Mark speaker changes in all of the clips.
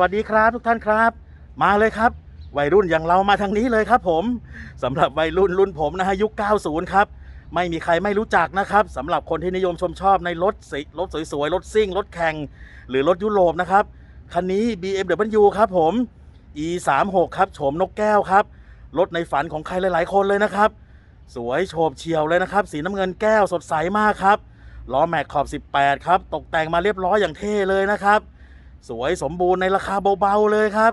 Speaker 1: สวัสดีครับทุกท่านครับ มาเลยครับ วัยรุ่นอย่างเรามาทางนี้เลยครับ ผมสำหรับวัยรุ่นรุ่นผมนะฮะยุค 90 ครับไม่มีใครไม่รู้จักนะครับสำหรับคนที่นิยมชมชอบในรถสิรถสวยๆรถซิ่งรถแข่ง หรือรถยุโรปนะครับคันนี้ BMW ครับผม E36 ครับโฉมนกแก้วครับรถในฝันของใครหลายๆ คนเลยนะครับ สวยโฉบเฉียวเลยนะครับ สีน้ำเงินแก้วสดใสมากครับล้อแม็กขอบ 18 ครับ ตกแต่งมาเรียบร้อยอย่างเท่เลยนะครับ สวยสมบูรณ์ในราคาเบาๆเลยครับ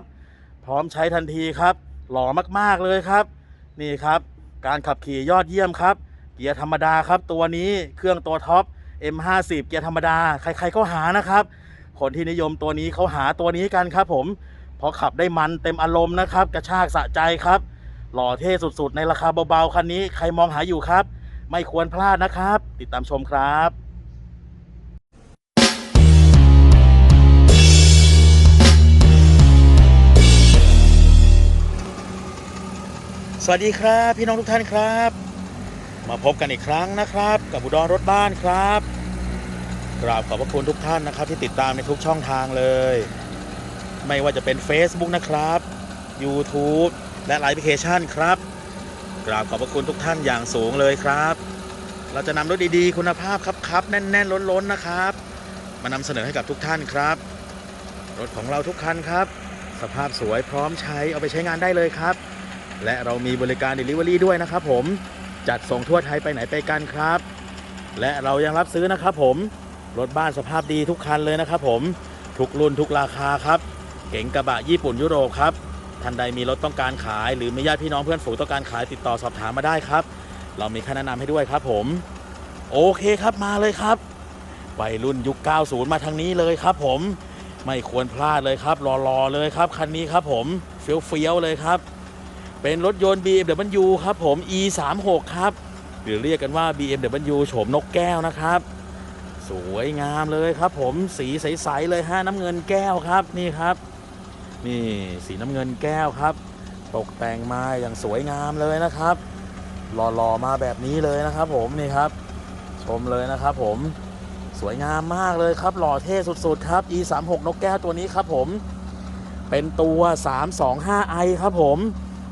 Speaker 1: พร้อมใช้ทันทีครับ หล่อมากๆเลยครับ นี่ครับ การขับขี่ยอดเยี่ยมครับ เกียร์ธรรมดาครับ ตัวนี้เครื่องตัวท็อป M50 เกียร์ธรรมดา ใครๆก็หานะครับ คนที่นิยมตัวนี้เขาหาตัวนี้กันครับผมเพราะขับได้มันเต็มอารมณ์นะครับ กระชากสะใจครับ หล่อเท่สุดๆ ในราคาเบาๆคันนี้ใครมองหาอยู่ครับ ไม่ควรพลาดนะครับ ติดตามชมครับ สวัสดีครับพี่น้องทุกท่านครับ มาพบกันอีกครั้งนะครับ กับอุดรรถบ้านครับกราบขอบพระคุณทุกท่านนะครับ ที่ติดตามในทุกช่องทางเลย ไม่ว่าจะเป็น Facebook นะครับ YouTube และไลน์แอปพลิเคชันครับกราบขอบพระคุณทุกท่านอย่างสูงเลยครับ เราจะนำรถดีๆ คุณภาพครับครับแน่นๆ ล้นๆนะครับ มานำเสนอให้กับทุกท่านครับ รถของเราทุกคันครับ สภาพสวยพร้อมใช้เอาไปใช้งานได้เลยครับ และเรามีบริการ Delivery ด้วยนะครับผมจัดส่งทั่วไทยไปไหนไปกันครับ และเรายังรับซื้อนะครับผมรถบ้านสภาพดีทุกคันเลยนะครับผมทุกรุ่นทุกราคาครับ เก๋งกระบะญี่ปุ่นยุโรปครับท่านใดมีรถต้องการขาย หรือมีญาติพี่น้องเพื่อนฝูงต้องการขายติดต่อสอบถามมาได้ครับ เรามีค่าแนะนำให้ด้วยครับผม โอเคครับมาเลยครับวัยรุ่นยุค 90 มาทางนี้เลยครับ ผมไม่ควรพลาดเลยครับรอๆเลยครับคันนี้ครับผมเฟี้ยวๆเลยครับ เป็นรถยนต์ BMW ครับผม E36 ครับ หรือเรียกกันว่า BMW โฉมนกแก้วนะครับ สวยงามเลยครับผมสีใส ๆ เลยฮะน้ำเงินแก้วครับนี่ครับ นี่สีน้ำเงินแก้วครับ ตกแต่งมาอย่างสวยงามเลยนะครับหล่อๆมาแบบนี้เลยนะครับผมนี่ครับ ชมเลยนะครับผมสวยงามมากเลยครับ หล่อเท่สุด ๆ ครับ E36 นกแก้วตัวนี้ครับผม เป็นตัว 325i ครับผม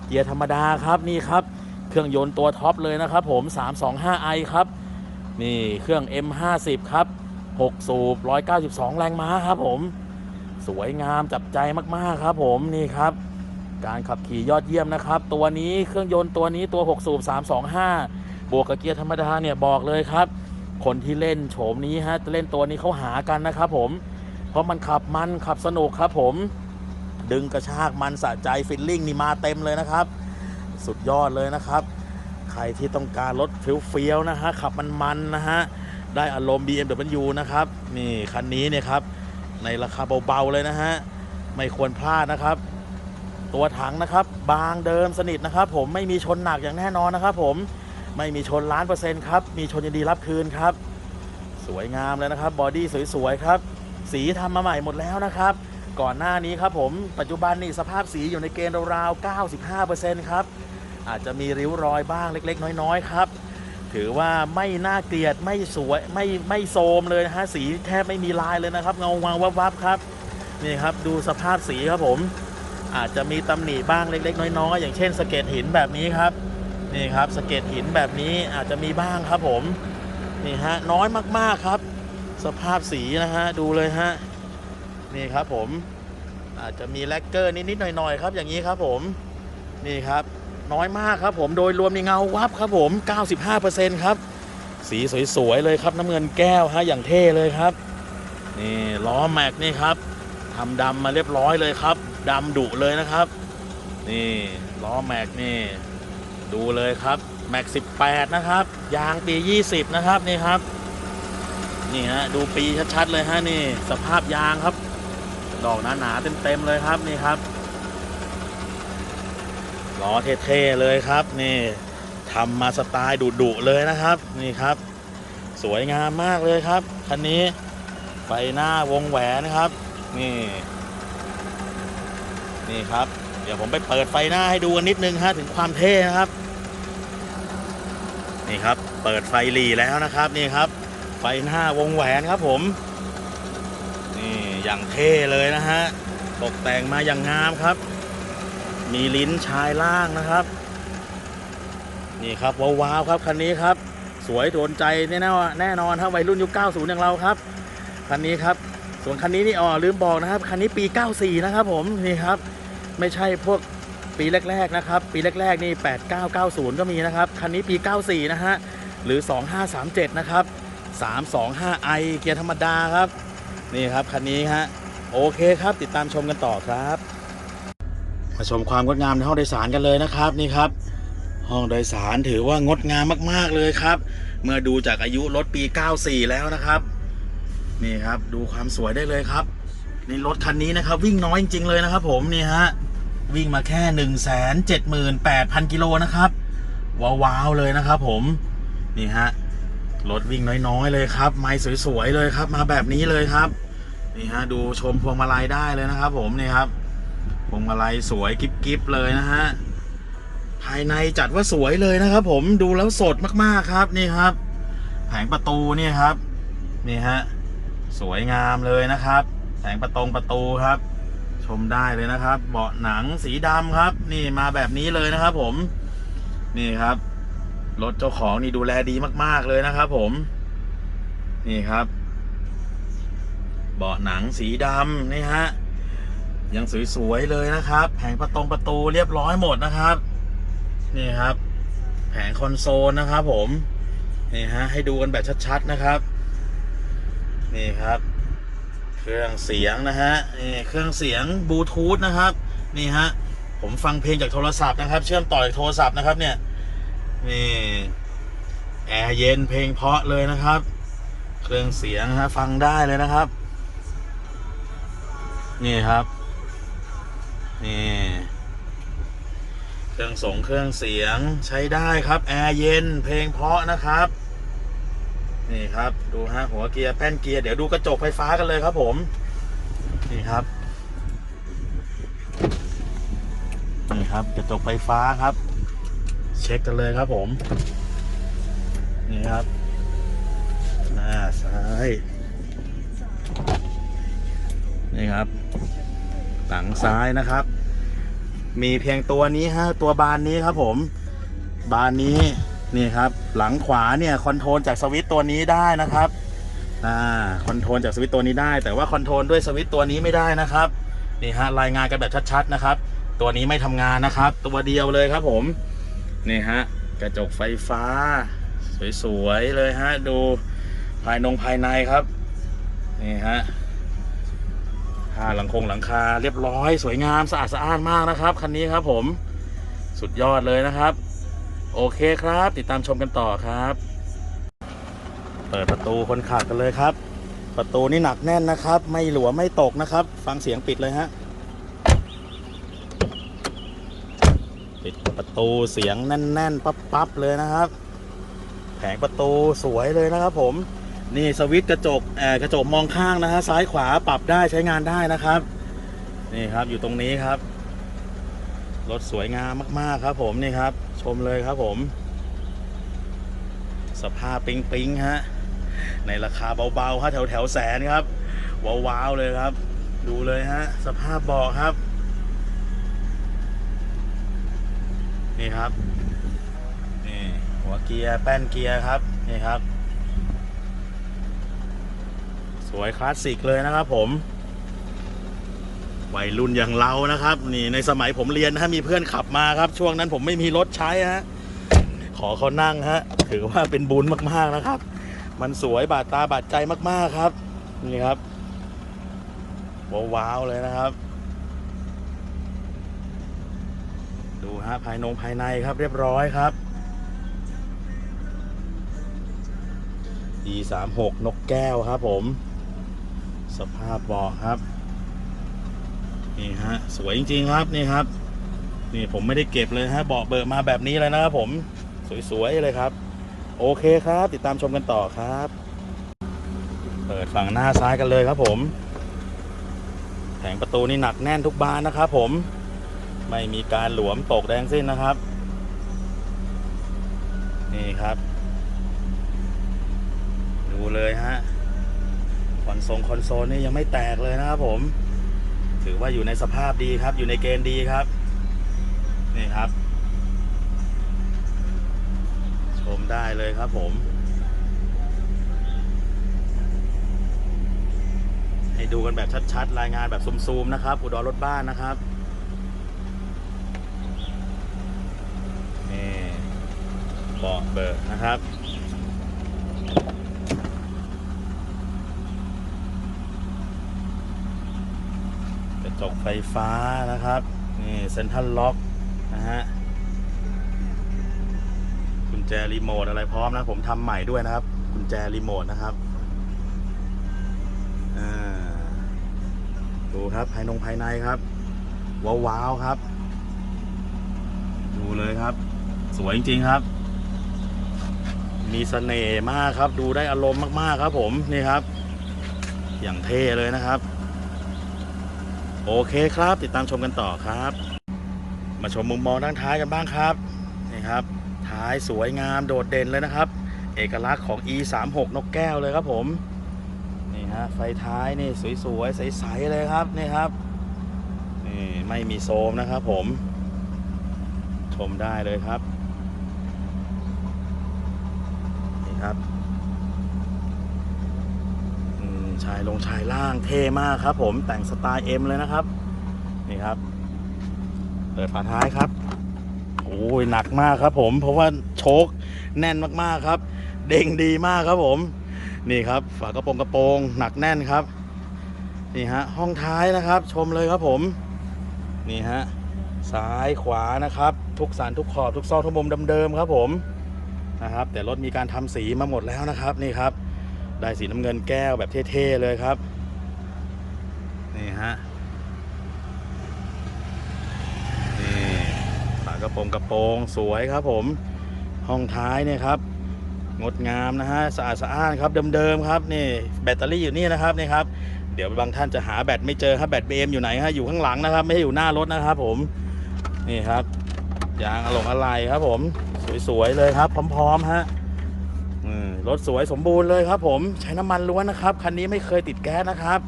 Speaker 1: เกียร์ธรรมดาครับนี่ครับ เครื่องยนต์ตัวท็อปเลยนะครับผม 325i ครับ นี่เครื่อง M50 ครับ6สูบ192 แรงม้าครับผม สวยงามจับใจมากๆครับผมนี่ครับ การขับขี่ยอดเยี่ยมนะครับ ตัวนี้เครื่องยนต์ตัวนี้ตัว 6 สูบ 325 บวกกับเกียร์ธรรมดาเนี่ยบอกเลยครับ คนที่เล่นโฉมนี้ฮะเล่นตัวนี้เขาหากันนะครับผม เพราะมันขับมันขับสนุกครับผม ดึงกระชากมันสะใจฟิลลิ่งนี่มาเต็มเลยนะครับ สุดยอดเลยนะครับ ใครที่ต้องการรถเฟี้ยวๆนะฮะขับมันๆนะฮะได้อารมณ์ BMW นะครับนี่คันนี้เนี่ยครับในราคาเบาๆเลยนะฮะไม่ควรพลาดนะครับ ตัวถังนะครับ บางเดิมสนิทนะครับ ผมไม่มีชนหนักอย่างแน่นอนนะครับผมไม่มีชนล้านเปอร์เซ็นต์ครับมีชนยินดีรับคืนครับ สวยงามเลยนะครับบอดี้สวยๆครับ สีทำมาใหม่หมดแล้วนะครับ ก่อนหน้านี้ครับผมปัจจุบันนี่สภาพสีอยู่ในเกณฑ์ราวๆ95%ครับ อาจจะมีริ้วรอยบ้างเล็ก ๆ น้อย ๆ ครับ ถือว่าไม่น่าเกลียดไม่สวยไม่ไม่โทรมเลยนะฮะสีแทบไม่มีลายเลยนะครับเงาวางวับๆครับนี่ครับดูสภาพสีครับผม อาจจะมีตำหนิบ้างเล็ก ๆ น้อยๆอย่างเช่นสเก็ดหินแบบนี้ครับนี่ครับสเก็ดหินแบบนี้อาจจะมีบ้างครับผมนี่ฮะน้อยมากๆครับ สภาพสีนะฮะดูเลยฮะ นี่ครับผมอาจจะมีแลกเกอร์นิดๆหน่อยๆครับ อย่างนี้ครับผมนี่ครับ น้อยมากครับผมโดยรวมในเงาวับครับผม 95%ครับ สีสวยๆเลยครับน้ำเงินแก้วฮะอย่างเท่เลยครับ นี่ล้อแม็กนี่ครับทำดำมาเรียบร้อยเลยครับดำดุเลยนะครับ นี่ล้อแม็กนี่ดูเลยครับแม็ก18 นะครับ ยางปี 20 นะครับนี่ครับ นี่ฮะดูปีชัดๆเลยฮะนี่สภาพยางครับ ดอกหนาๆเต็มๆเลยครับนี่ครับล้อเท่ๆเลยครับนี่ทำมาสไตล์ดุๆเลยนะครับนี่ครับ สวยงามมากเลยครับคันนี้ไฟหน้าวงแหวนนะครับ นี่ นี่ครับ เดี๋ยวผมไปเปิดไฟหน้าให้ดูกันนิดนึงฮะถึงความเท่นะครับ นี่ครับ เปิดไฟหลีแล้วนะครับ นี่ครับ ไฟหน้าวงแหวนครับผม อย่างเท่เลยนะฮะ ตกแต่งมาอย่างงามครับ มีลิ้นชายล่างนะครับ นี่ครับว้าวๆครับคันนี้ครับ สวยโดนใจแน่ๆแน่นอนครับวัยรุ่นยุค 90 อย่างเราครับคันนี้ครับ ส่วนคันนี้นี่อ๋อลืมบอกนะครับคันนี้ปี 94 นะครับผมนี่ครับ ไม่ใช่พวกปีแรกๆนะครับ ปีแรกๆนี่ 8990 ก็มีนะครับ คันนี้ปี 94 นะฮะ หรือ 2537 นะครับ 325i เกียร์ธรรมดาครับ นี่ครับคันนี้ฮะโอเคครับติดตามชมกันต่อครับมาชมความงดงามในห้องโดยสารกันเลยนะครับนี่ครับ ห้องโดยสารถือว่างดงามมากๆเลยครับ เมื่อดูจากอายุรถปี 94 แล้วนะครับ นี่ครับดูความสวยได้เลยครับนี่รถคันนี้นะครับ วิ่งน้อยจริงๆเลยนะครับ ผมนี่ฮะวิ่งมาแค่ 1 7 8 0 0 0กิโลนะครับว้าวๆเลยนะครับ ผมนี่ฮะรถวิ่งน้อยๆเลยครับ ไม้สวยๆเลยครับ มาแบบนี้เลยครับ นี่ฮะดูชมพวงมาลัยได้เลยนะครับ ผมนี่ครับพวงมาลัยสวยกิ๊บๆเลยนะฮะภายในจัดว่าสวยเลยนะครับ ผมดูแล้วสดมากๆครับนี่ครับ แผงประตูนี่ครับนี่ฮะสวยงามเลยนะครับ แผงประตงประตูครับ ชมได้เลยนะครับ เบาะหนังสีดำครับ นี่มาแบบนี้เลยนะครับ ผมนี่ครับรถเจ้าของนี่ดูแลดีมาก ๆเลยนะครับ ผม นี่ครับ เบาะหนังสีดำนี่ฮะ ยังสวยๆเลยนะครับ แผงประตงประตูเรียบร้อยหมดนะครับ นี่ครับ แผงคอนโซลนะครับผม นี่ฮะ ให้ดูกันแบบชัดๆนะครับ นี่ครับ เครื่องเสียงนะฮะ นี่เครื่องเสียงบลูทูธนะครับ นี่ฮะ ผมฟังเพลงจากโทรศัพท์นะครับ เชื่อมต่อจากโทรศัพท์นะครับเนี่ย นี่แอร์เย็นเพลงเพราะเลยนะครับ เครื่องเสียงนะฮะฟังได้เลยนะครับ นี่ครับ นี่ เครื่องส่งเครื่องเสียงใช้ได้ครับ แอร์เย็นเพลงเพราะนะครับ นี่ครับ ดูฮะหัวเกียร์แป้นเกียร์เดี๋ยวดูกระจกไฟฟ้ากันเลยครับผม นี่ครับ นี่ครับกระจกไฟฟ้าครับ เช็คกันเลยครับผม นี่ครับ หน้าซ้าย นี่ครับหลังซ้ายนะครับ มีเพียงตัวนี้ฮะตัวบานนี้ครับผม บานนี้นี่ครับ หลังขวาเนี่ยคอนโทรลจากสวิตตัวนี้ได้นะครับอ่าคอนโทรลจากสวิตตัวนี้ได้ แต่ว่าคอนโทรลด้วยสวิตตัวนี้ไม่ได้นะครับนี่ฮะรายงานกันแบบชัดๆนะครับ ตัวนี้ไม่ทำงานนะครับ ตัวเดียวเลยครับผมนี่ฮะกระจกไฟฟ้า สวยๆเลยฮะดูภายนงภายในครับนี่ฮะ ผ้าหลังคงหลังคาเรียบร้อย สวยงามสะอาดสะอ้านมากนะครับ คันนี้ครับผมสุดยอดเลยนะครับ โอเคครับ ติดตามชมกันต่อครับ เปิดประตูคนขับกันเลยครับ ประตูนี่หนักแน่นนะครับ ไม่หลวมไม่ตกนะครับ ฟังเสียงปิดเลยฮะปิดประตูเสียงแน่นๆปั๊บๆเลยนะครับ แผงประตูสวยเลยนะครับผม นี่สวิตช์กระจกเอ่อกระจกมองข้างนะฮะซ้ายขวาปรับได้ใช้งานได้นะครับ นี่ครับอยู่ตรงนี้ครับ รถสวยงามมากๆครับ ผมนี่ครับ ชมเลยครับผม สภาพปิ๊งปิงๆฮะในราคาเบาๆฮะแถวแถวๆแสนครับว้าวๆเลยครับ ดูเลยฮะสภาพเบาะครับ นี่ครับนี่หัวเกียร์แป้นเกียร์ครับนี่ครับ ส วยคลาสสิกเลยนะครับผม วัยรุ่นอย่างเรานะครับ นี่ในสมัยผมเรียนนะฮะมีเพื่อนขับมาครับ ช่วงนั้นผมไม่มีรถใช้ฮะขอเขานั่งฮะ ถือว่าเป็นบุญมากๆนะครับ มันสวยบาดตาบาดใจมากๆครับ นี่ครับว้าวเลยนะครับ ดูฮะภายนงภายในครับเรียบร้อยครับ E36 นกแก้วครับผม สภาพเบาะครับ นี่ฮะ สวยจริง ๆ ครับนี่ครับ นี่ผมไม่ได้เก็บเลยฮะเบาะเบิกมาแบบนี้เลยนะครับผมสวยๆเลยครับ โอเคครับ ติดตามชมกันต่อครับ เปิดฝั่งหน้าซ้ายกันเลยครับ ผมแผงประตูนี่หนักแน่นทุกบานนะครับ ผมไม่มีการหลวมตกแดงสิ้นนะครับ นี่ครับ ดูเลยฮะ อนโซลคอนโซลนี่ยังไม่แตกเลยนะครับผม ถือว่าอยู่ในสภาพดีครับ อยู่ในเกณฑ์ดีครับ นี่ครับ ชมได้เลยครับผม ให้ดูกันแบบชัดๆ รายงานแบบซูมๆนะครับ อุดรรถบ้านนะครับนี่เบาะเบิกนะครับ กระ จกไฟฟ้านะครับ นี่เซ็นทรัลล็อกนะฮะกุญแจรีโมทอะไรพร้อมนะ ผมทำใหม่ด้วยนะครับกุญแจรีโมทนะครับอ่าดูครับภายนงภายในครับ ว้าวๆครับ ดูเลยครับ สวยจริงๆครับ มีเสน่ห์มากครับ ดูได้อารมณ์มากๆครับ ผมนี่ครับ อย่างเท่เลยนะครับ โอเคครับ ติดตามชมกันต่อครับ มาชมมุมมองด้านท้ายกันบ้างครับนี่ครับ ท้ายสวยงามโดดเด่นเลยนะครับ เอกลักษณ์ของ e 3 6นกแก้วเลยครับผมนี่ฮะไฟท้ายนี่สวยๆใสๆเลยครับนี่ครับนี่ไม่มีโซมนะครับผม ชมได้เลยครับนี่ครับ อืมชายลงชายล่างเท่มากครับผมแต่งสไตล์ M เลยนะครับ นี่ครับ เปิดฝาท้ายครับ โอ้ยหนักมากครับผมเพราะว่าโชคแน่นมากๆครับ เด้งดีมากครับผม นี่ครับ ฝากระโปรงกระโปรงหนักแน่นครับ นี่ฮะห้องท้ายนะครับ ชมเลยครับผม นี่ฮะซ้ายขวานะครับ ทุกสันทุกขอบทุกซอกทุกมุมเดิมๆครับผมนะครับแต่รถมีการทำสีมาหมดแล้วนะครับนี่ครับ ได้สีน้ำเงินแก้วแบบเท่ๆเลยครับ นี่ฮะ นี่ฝากระโปรงกระโปรงสวยครับผม ห้องท้ายเนี่ยครับ งดงามนะฮะสะอาดสะอ้านครับเดิมๆครับนี่แบตเตอรี่อยู่นี่นะครับนี่ครับ เดี๋ยวบางท่านจะหาแบตไม่เจอครับแบตเบมอยู่ไหนฮะอยู่ข้างหลังนะครับ ไม่ใช่อยู่หน้ารถนะครับผม นี่ครับยางอลงอะไรครับผม สวยๆเลยครับ พร้อมๆฮะ รถสวยสมบูรณ์เลยครับ ผมใช้น้ำมันล้วนนะครับ คันนี้ไม่เคยติดแก๊สนะครับ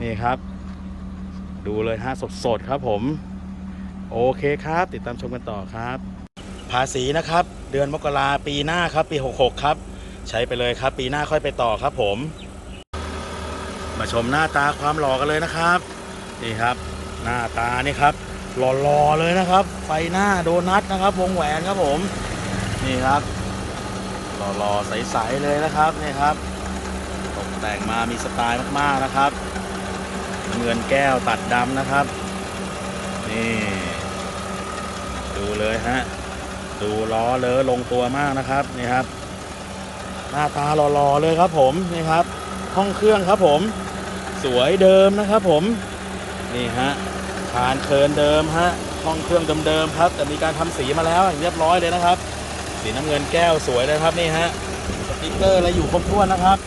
Speaker 1: นี่ครับ ดูเลยฮะสดๆครับ ผม โอเคครับ ติดตามชมกันต่อครับ ภาษีนะครับ เดือนมกราปีหน้าครับ ปี 66 ครับ ใช้ไปเลยครับ ปีหน้าค่อยไปต่อครับ ผม มาชมหน้าตาความหล่อกันเลยนะครับ นี่ครับ หน้าตานี่ครับ หล่อๆเลยนะครับไฟหน้าโดนัทนะครับ วงแหวนครับผม นี่ครับ หล่อๆใสๆเลยนะครับนี่ครับตกแต่งมามีสไตล์มากๆนะครับเงินแก้วตัดดำนะครับ นี่ดูเลยฮะดูล้อเลอลงตัวมากนะครับนี่ครับ หน้าตาหล่อๆเลยครับผมนี่ครับ ห้องเครื่องครับผม สวยเดิมนะครับผมนี่ฮะคานเคินเดิมฮะห้องเครื่องเดิมๆครับ แต่มีการทำสีมาแล้วเรียบร้อยเลยนะครับ สีน้ำเงินแก้วสวยเลยครับนี่ฮะสติ๊กเกอร์อะไรอยู่ครบถ้วนนะครับ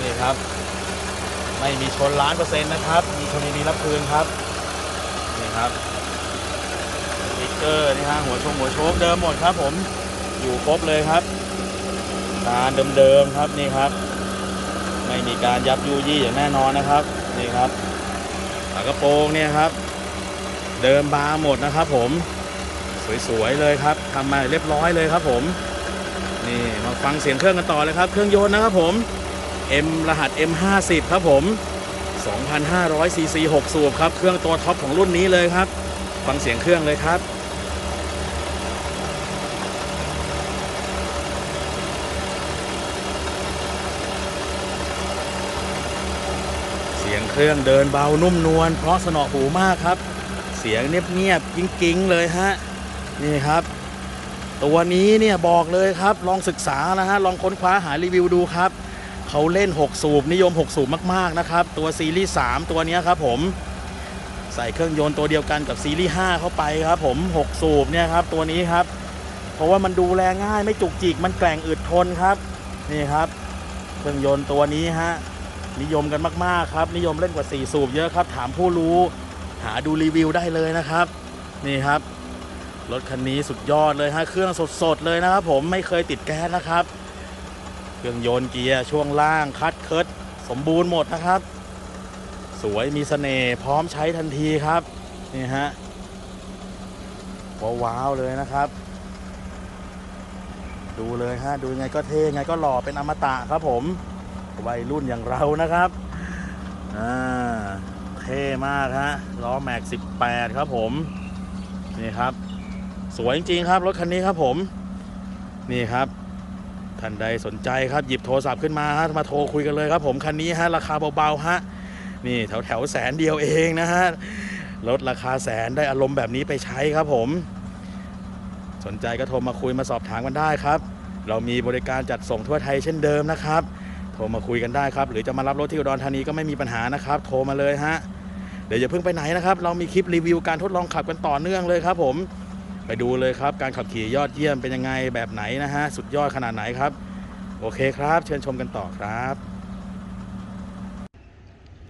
Speaker 1: นี่ครับ ไม่มีชนล้านเปอร์เซ็นต์นะครับ มีชนดีรับคืนครับนี่ครับสติ๊กเกอร์นี่ฮะหัวชงหัวโชคเดิมหมดครับ ผมอยู่ครบเลยครับการเดิมๆครับนี่ครับ ไม่มีการยับยุยี่อย่างแน่นอนนะครับนี่ครับฝากระโปรงเนี่ยครับ เดิมบาร์หมดนะครับผม สวยๆเลยครับทำมาเรียบร้อยเลยครับผมนี่มาฟังเสียงเครื่องกันต่อเลยครับ เครื่องยนต์นะครับผม M รหัส M50 ครับผม 2,500 cc 6 สูบครับ เครื่องตัวท็อปของรุ่นนี้เลยครับ ฟังเสียงเครื่องเลยครับเสียงเครื่องเดินเบานุ่มนวลเพราะสนอหูมากครับ เสียงเงียบๆกิ้งๆเลยฮะ นี่ครับ ตัวนี้เนี่ยบอกเลยครับ ลองศึกษานะฮะลองค้นคว้าหารีวิวดูครับเขาเล่น 6 สูบ นิยม 6 สูบมาก ๆ นะครับ ตัวซีรีส์3ตัวนี้ครับผมใส่เครื่องยนต์ตัวเดียวกันกับซีรีส์5เข้าไปครับผม 6 สูบเนี่ยครับ ตัวนี้ครับ เพราะว่ามันดูแลง่ายไม่จุกจิก มันแกร่งอึดทนครับ นี่ครับ เครื่องยนต์ตัวนี้ฮะนิยมกันมาก ๆ ครับ นิยมเล่นกว่า 4 สูบเยอะครับ ถามผู้รู้ หาดูรีวิวได้เลยนะครับ นี่ครับ รถคันนี้สุดยอดเลยฮะเครื่องสดๆเลยนะครับผมไม่เคยติดแก๊สนะครับ เครื่องยนต์เกียร์ช่วงล่างคัดเคิร์ดสมบูรณ์หมดนะครับ สวยมีเสน่ห์พร้อมใช้ทันทีครับนี่ฮะว้าวเลยนะครับ ดูเลยฮะดูไงก็เท่ไงก็หล่อเป็นอมตะครับผมวัยรุ่นอย่างเรานะครับอ่าเท่มากฮะล้อแม็ก 18 ครับผม นี่ครับ สวยจริงๆครับรถคันนี้ครับผม นี่ครับท่านใดสนใจครับหยิบโทรศัพท์ขึ้นมาฮะมาโทรคุยกันเลยครับ ผมคันนี้ฮะราคาเบาๆฮะนี่แถวแถวๆแสนเดียวเองนะฮะลดราคาแสนได้อารมณ์แบบนี้ไปใช้ครับผม สนใจก็โทรมาคุยมาสอบถามกันได้ครับ เรามีบริการจัดส่งทั่วไทยเช่นเดิมนะครับ โทรมาคุยกันได้ครับ หรือจะมารับรถที่อุดรธานีก็ไม่มีปัญหานะครับ โทรมาเลยฮะเดี๋ยวอย่าเพิ่งไปไหนนะครับ เรามีคลิปรีวิวการทดลองขับกันต่อเนื่องเลยครับผม ไปดูเลยครับ การขับขี่ยอดเยี่ยมเป็นยังไงแบบไหนนะฮะ สุดยอดขนาดไหนครับ โอเคครับ เชิญชมกันต่อครับ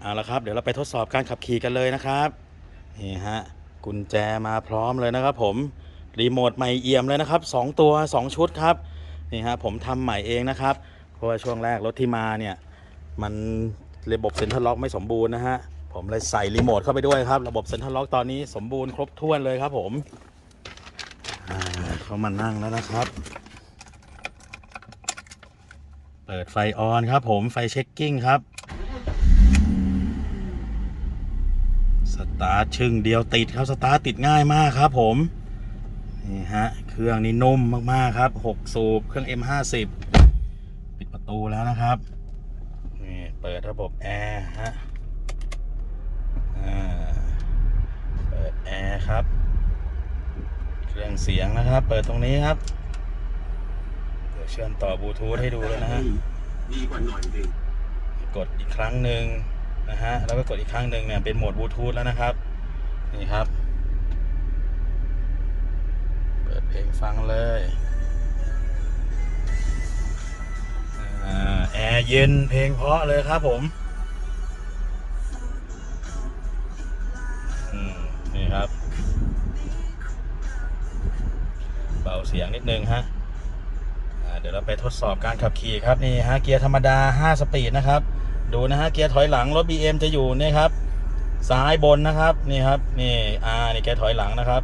Speaker 1: เอาละครับ เดี๋ยวเราไปทดสอบการขับขี่กันเลยนะครับนี่ฮะกุญแจมาพร้อมเลยนะครับ ผมรีโมทใหม่เอี่ยมเลยนะครับสองตัวสองชุดครับนี่ฮะผมทำใหม่เองนะครับ เพราะว่าช่วงแรกรถที่มาเนี่ยมันระบบเซ็นทรัลล็อกไม่สมบูรณ์นะฮะผมเลยใส่รีโมทเข้าไปด้วยครับ ระบบเซ็นทรัลล็อกตอนนี้สมบูรณ์ครบถ้วนเลยครับผม เขามานั่งแล้วนะครับ เปิดไฟออนครับผมไฟเช็คกิ้งครับ สตาร์ทชึ่งเดียวติดครับ สตาร์ทติดง่ายมากครับผม นี่ฮะ เครื่องนี้นุ่มมาก ๆ ครับ 6 สูบ เครื่อง M50 ปิดประตูแล้วนะครับ นี่ เปิดระบบแอร์ฮะเปิดแอร์ครับ เครื่องเสียงนะครับ เปิดตรงนี้ครับ เดี๋ยวเชื่อมต่อบลูทูธให้ดูเลยนะฮะ
Speaker 2: ดีกว่าหน่อยหนึง
Speaker 1: กดอีกครั้งหนึ่งนะฮะแล้วก็กดอีกครั้งหนึ่งเนี่ยเป็นโหมดบลูทูธแล้วนะครับ นี่ครับ เปิดเพลงฟังเลยอ่าแอร์เย็นเพลงเพราะเลยครับผม เสียงนิดนึงฮะเดี๋ยวเราไปทดสอบการขับขี่ครับนี่ฮะเกียร์ธรรมดา 5 สปีดนะครับ ดูนะฮะเกียร์ถอยหลังรถ BM จะอยู่นี่ครับซ้ายบนนะครับนี่ครับนี่อ่านี่เกียร์ถอยหลังนะครับ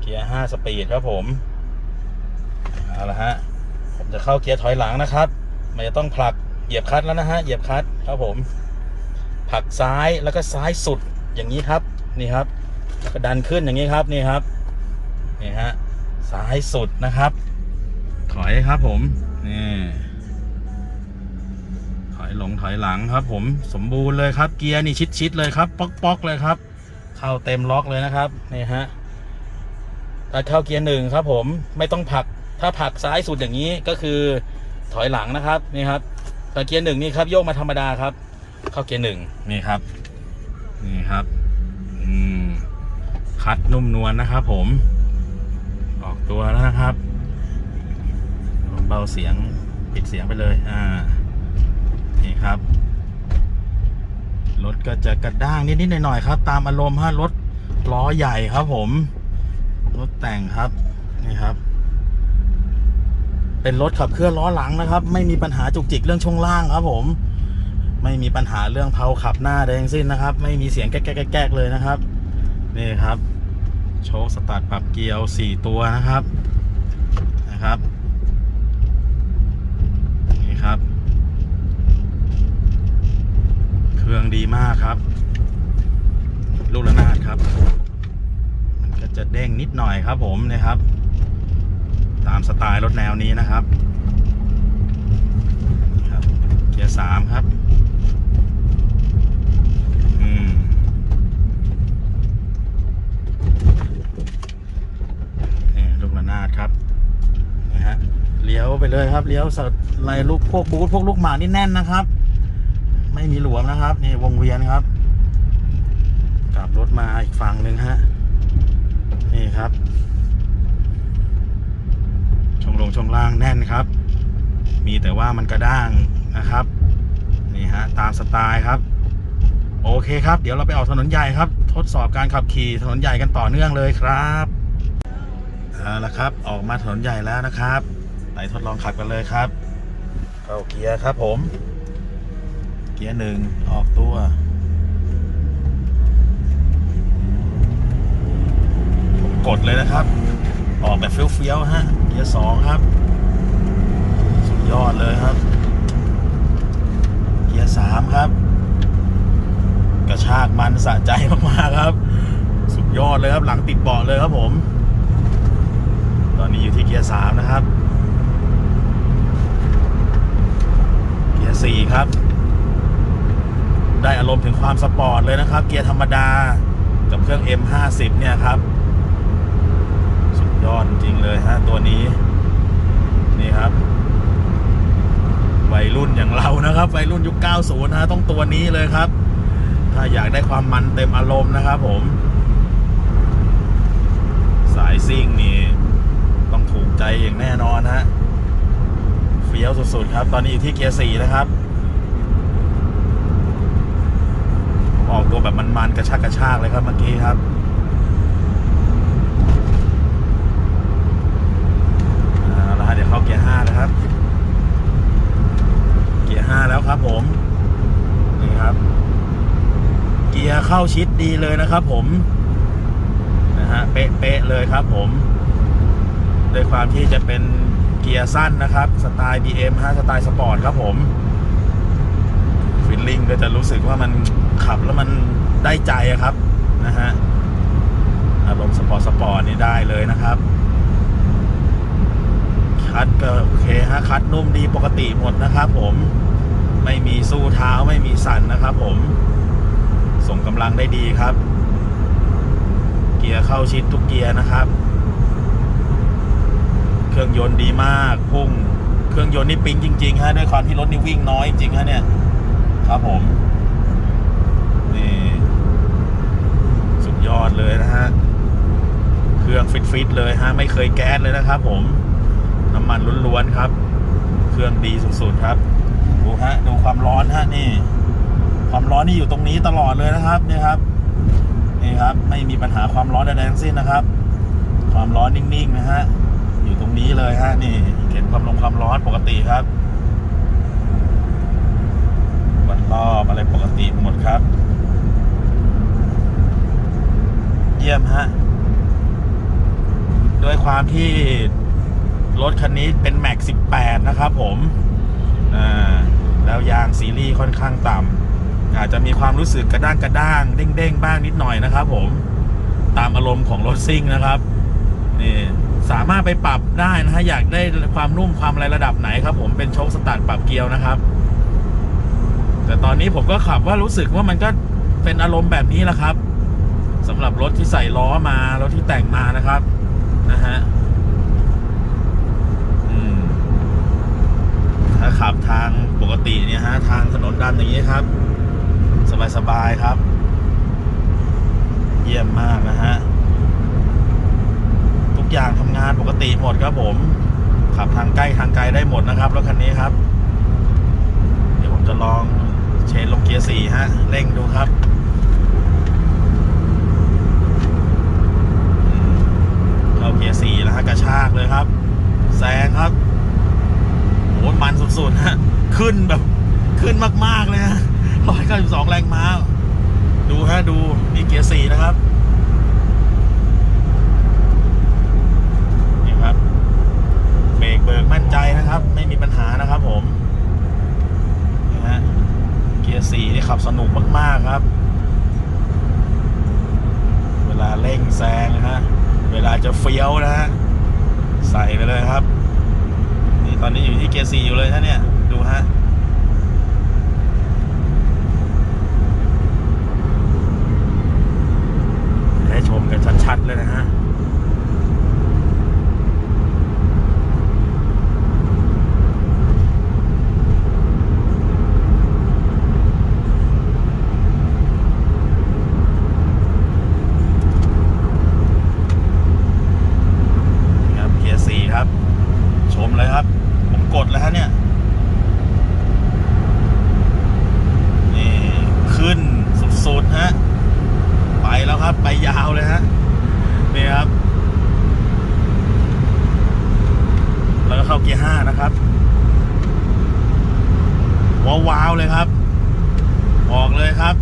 Speaker 1: เกียร์ 5 สปีดครับผมเอาละฮะผมจะเข้าเกียร์ถอยหลังนะครับ มันจะต้องผลักเหยียบคลัตช์แล้วนะฮะเหยียบคลัตช์ครับผมผลักซ้ายแล้วก็ซ้ายสุดอย่างนี้ครับนี่ครับก็ดันขึ้นอย่างนี้ครับนี่ครับนี่ฮะ ซ้ายสุดนะครับ ถอยครับผม นี่ ถอยหลงถอยหลังครับผมสมบูรณ์เลยครับ เกียร์นี่ชิดๆเลยครับ ป๊อกป๊อกๆเลยครับ เข้าเต็มล็อกเลยนะครับ นี่ฮะถ้าเข้าเกียร์หนึ่งครับ ผมไม่ต้องผลัก ถ้าผลักซ้ายสุดอย่างนี้ก็คือถอยหลังนะครับนี่ครับแต่เกียร์หนึ่งนี่ครับโยกมาธรรมดาครับ เข้าเกียร์หนึ่งนี่ครับ นี่ครับ อืมคัดนุ่มนวลนะครับผม ตัวแล้วนะครับเบาเสียงปิดเสียงไปเลย อ่า นี่ครับ รถก็จะกระด้างนิดๆหน่อยๆครับ ตามอารมณ์ฮะรถล้อใหญ่ครับผม รถแต่งครับ นี่ครับ เป็นรถขับเคลื่อนล้อหลังนะครับ ไม่มีปัญหาจุกจิกเรื่องช่วงล่างครับ ผม ไม่มีปัญหาเรื่องเพลาขับหน้าใดทั้งสิ้นนะครับ ไม่มีเสียงแก๊กๆๆเลยนะครับ นี่ครับ โชคสตาร์ทปรับเกียร์สี่ตัวนะครับนะครับนี่ครับ เครื่องดีมากครับ ลูกระนาดครับ มันก็จะเด้งนิดหน่อยครับผมนะครับ ตามสไตล์รถแนวนี้นะครับนี่ครับ เกียร์สามครับ อืม นี่ลูกระนาดครับนะฮะเลี้ยวไปเลยครับเลี้ยวสดไล่ลูกพวกบูธพวกลูกหมานี่แน่นนะครับ ไม่มีหลวมนะครับนี่วงเวียนครับกลับรถมาอีกฝั่งหนึ่งฮะนี่ครับช่องลงช่องล่างแน่นครับ มีแต่ว่ามันกระด้างนะครับนี่ฮะตามสไตล์ครับ โอเคครับ เดี๋ยวเราไปออกถนนใหญ่ครับ ทดสอบการขับขี่ถนนใหญ่กันต่อเนื่องเลยครับ เอาละครับ ออกมาถนนใหญ่แล้วนะครับ ไปทดลองขับกันเลยครับ เข้าเกียร์ครับผม เกียร์หนึ่งออกตัวกดเลยนะครับ ออกแบบเฟี้ยวๆฮะ เกียร์สองครับ สุดยอดเลยครับ เกียร์สามครับ กระชากมันสะใจมากๆครับ สุดยอดเลยครับ หลังติดเบาะเลยครับผม อนนี้อยู่ที่เกียร์สามนะครับ เกียร์สี่ครับ ได้อารมณ์ถึงความสปอร์ตเลยนะครับ เกียร์ธรรมดากับเครื่อง M50 เนี่ยครับ สุดยอดจริงเลยฮะตัวนี้ นี่ครับวัยรุ่นอย่างเรานะครับวัยรุ่นยุค 90 นะฮะต้องตัวนี้เลยครับ ถ้าอยากได้ความมันเต็มอารมณ์นะครับผม สายซิ่งนี่ ต้องถูกใจอย่างแน่นอนฮะเฟี้ยวสุดๆครับ ตอนนี้อยู่ที่เกียร์สี่นะครับ ออกตัวแบบมันๆกระชากกระชากเลยครับเมื่อกี้ครับเอาละฮะเดี๋ยวเข้าเกียร์ห้านะครับ เกียร์ห้าแล้วครับผมนี่ครับ เกียร์เข้าชิดดีเลยนะครับผมนะฮะเป๊ะๆเลยครับผม โดยความที่จะเป็นเกียร์สั้นนะครับ สไตล์ BM ฮะสไตล์สปอร์ตครับผมฟิลลิ่งก็จะรู้สึกว่ามันขับแล้วมันได้ใจครับนะฮะอารมณ์สปอร์ตสปอร์ตนี่ได้เลยนะครับคัดก็โอเคฮะคัดนุ่มดีปกติหมดนะครับผมไม่มีสู้เท้าไม่มีสั่นนะครับผม ส่งกำลังได้ดีครับ เกียร์เข้าชิดทุกเกียร์นะครับ เครื่องยนต์ดีมากพุ่ง เครื่องยนต์นี่ปิ๊งจริงๆฮะด้วยความที่รถนี่วิ่งน้อยจริงฮะเนี่ยครับผมนี่สุดยอดเลยนะฮะเครื่องฟิตๆเลยฮะไม่เคยแก๊สเลยนะครับ ผมน้ำมันล้วนๆครับ เครื่องดีสุดๆครับดูฮะดูความร้อนฮะนี่ ความร้อนนี่อยู่ตรงนี้ตลอดเลยนะครับนี่ครับนี่ครับ ไม่มีปัญหาความร้อนใดๆทั้งสิ้นนะครับ ความร้อนนิ่งๆนะฮะ นี้เลยฮะนี่เห็นความลงความร้อนปกติครับวัดรอบอะไรปกติหมดครับ เยี่ยมฮะด้วยความที่รถคันนี้เป็นแม็ก18 นะครับผมอ่าแล้วยางซีรีส์ค่อนข้างต่ำอาจจะมีความรู้สึกกระด้างกระด้างเด้งๆบ้างนิดหน่อยนะครับผมตามอารมณ์ของรถซิ่งนะครับนี่ สามารถไปปรับได้นะฮะอยากได้ความนุ่มความอะไรระดับไหนครับ ผมเป็นโชคสตาร์ทปรับเกียวนะครับ แต่ตอนนี้ผมก็ขับว่ารู้สึกว่ามันก็เป็นอารมณ์แบบนี้แหละครับสำหรับรถที่ใส่ล้อมารถที่แต่งมานะครับนะฮะถ้าขับทางปกติเนี่ยฮะทางถนนดันอย่างนี้ครับ สบายๆครับ เยี่ยมมากนะฮะ อย่างทำงานปกติหมดครับผมขับทางใกล้ทางไกลได้หมดนะครับรถคันนี้ครับ เดี๋ยวผมจะลองเชนลงเกียร์สี่ฮะเร่งดูครับเข้าเกียร์สี่แล้วฮะกระชากเลยครับแซงครับโหมันสุดๆฮะขึ้นแบบขึ้นมากๆเลยฮะร้อยเก้าสิบสองแรงม้าดูฮะดูนี่เกียร์สี่นะครับ นี่ครับ เบรกเบิกมั่นใจนะครับ ไม่มีปัญหานะครับผม นะฮะเกียร์สี่นี่ขับสนุกมาก ๆ ครับ เวลาเร่งแซงนะฮะ เวลาจะเฟี้ยวนะฮะ ใส่ไปเลยครับ นี่ตอนนี้อยู่ที่เกียร์สี่อยู่เลยท่านเนี่ย ดูฮะ ให้ชมกันชัด ๆ เลยนะฮะ ครับเกียร์สี่ครับ ชมเลยครับ ผมกดแล้วฮะเนี่ย นี่ ขึ้นสุด ๆ ฮะ ไปแล้วครับ ไปยาวเลยฮะ นี่ครับ แล้วก็เข้าเกียร์ห้านะครับ ว้าวๆเลยครับ บอกเลยครับ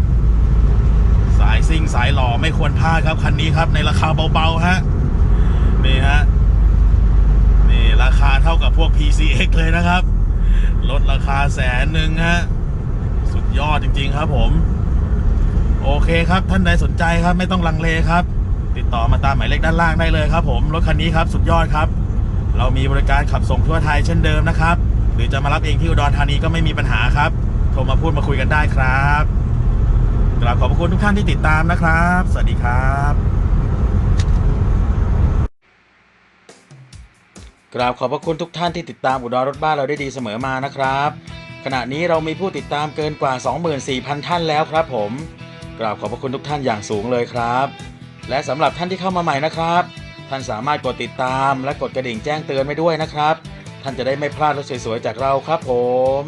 Speaker 1: สายซิ่งสายหล่อไม่ควรพลาดครับ คันนี้ครับ ในราคาเบา ๆ ฮะ นี่ฮะ นี่ราคาเท่ากับพวก PCX เลยนะครับ ลดราคาแสนหนึ่งฮะ สุดยอดจ ริง ๆ ครับผม โอเคครับท่านใดสนใจครับ ไม่ต้องลังเลครับ ติดต่อมาตามหมายเลขด้านล่างได้เลยครับ ผมรถคันนี้ครับสุดยอดครับ เรามีบริการขับส่งทั่วไทยเช่นเดิมนะครับ หรือจะมารับเองที่อุดรธานีก็ไม่มีปัญหาครับโทรมาพูดมาคุยกันได้ครับกราบขอบพระคุณทุกท่านที่ติดตามนะครับ สวัสดีครับกราบขอบพระคุณทุกท่านที่ติดตามอุดรรถบ้านเราได้ดีเสมอมานะครับ ขณะนี้เรามีผู้ติดตามเกินกว่า 24,000 ท่านแล้วครับผมกราบขอบพระคุณทุกท่านอย่างสูงเลยครับ และสำหรับท่านที่เข้ามาใหม่นะครับ ท่านสามารถกดติดตามและกดกระดิ่งแจ้งเตือนไว้ด้วยนะครับ ท่านจะได้ไม่พลาดรถสวยๆจากเราครับผม